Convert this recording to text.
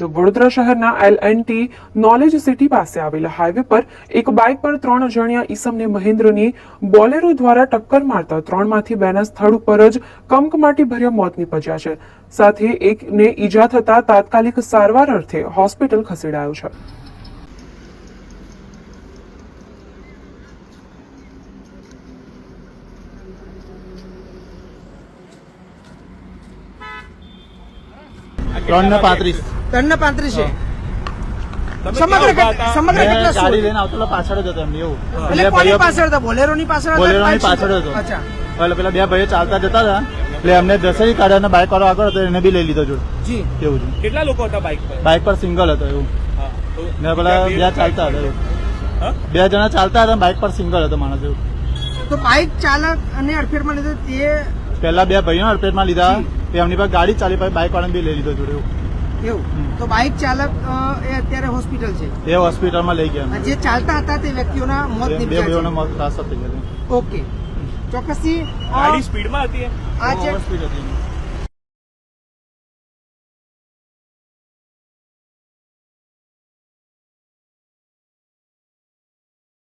વડોદરા શહેરના L and T knowledge city પાસે આવેલા હાઈવે પર એક બાઇક પર ત્રણ અજાણ્યા ઈસમને મહેન્દ્રની બોલેરો દ્વારા ટક્કર મારતા ત્રણમાંથી બેના સ્થળ ઉપર જ કમકમાટી ભર્યા મોત નીપજ્યા છે. સાથે એકને ઈજા થતા તાત્કાલિક સારવાર અર્થે હોસ્પિટલ ખસેડાયો છે. ત્રણ ને પાંત્રીસ. ત્રણ ને પાંત્રીસ. છે સમગ્ર ક્યાં કેટલા- ઊભા સમગ્ર કેટલા ગાડી લઈને આવતો પાછળ જ હતો એમની એવું. એટલે એટલે કોની પાછળ હતા? બોલેરો ની પાછળ હતા બોલેરોની પાછળ હતો. અચ્છા. એટલે પેલા બે ભાઈઓ ચાલતા જતા હતા. એટલે અમને દસરી કાઢ્યા અને બાઇક વાળો આગળ હતો એને બી લઈ લીધો જોડે. જી. એવું છે? કેટલા લોકો હતા બાઇક પર? બાઇક પર સિંગલ હતો એવું. હા, ને પેલા બે ચાલતા હતા એવું. બે જણા ચાલતા હતા બાઇક પર સિંગલ હતો માણસ એવું. તો બાઇક ચાલક અને અડફેટમાં લીધો તે પેલા બે ભાઈઓ અડપેટમાં લીધા એમની પાસે ગાડી ચાલી પછી બાઇક વાળાને બી લઈ લીધો જોડે. એવું? તો બાઇક ચાલક એ અત્યારે હોસ્પિટલ છે? એ હોસ્પિટલમાં લઈ ગયા. જે ચાલતા હતા તે વ્યક્તિઓના મોત બે ભાઈઓને મોત થઈ ગયા ઓકે. ચોક્કસથી ગાડી સ્પીડમાં હતી આ જે હોસ્પિટલ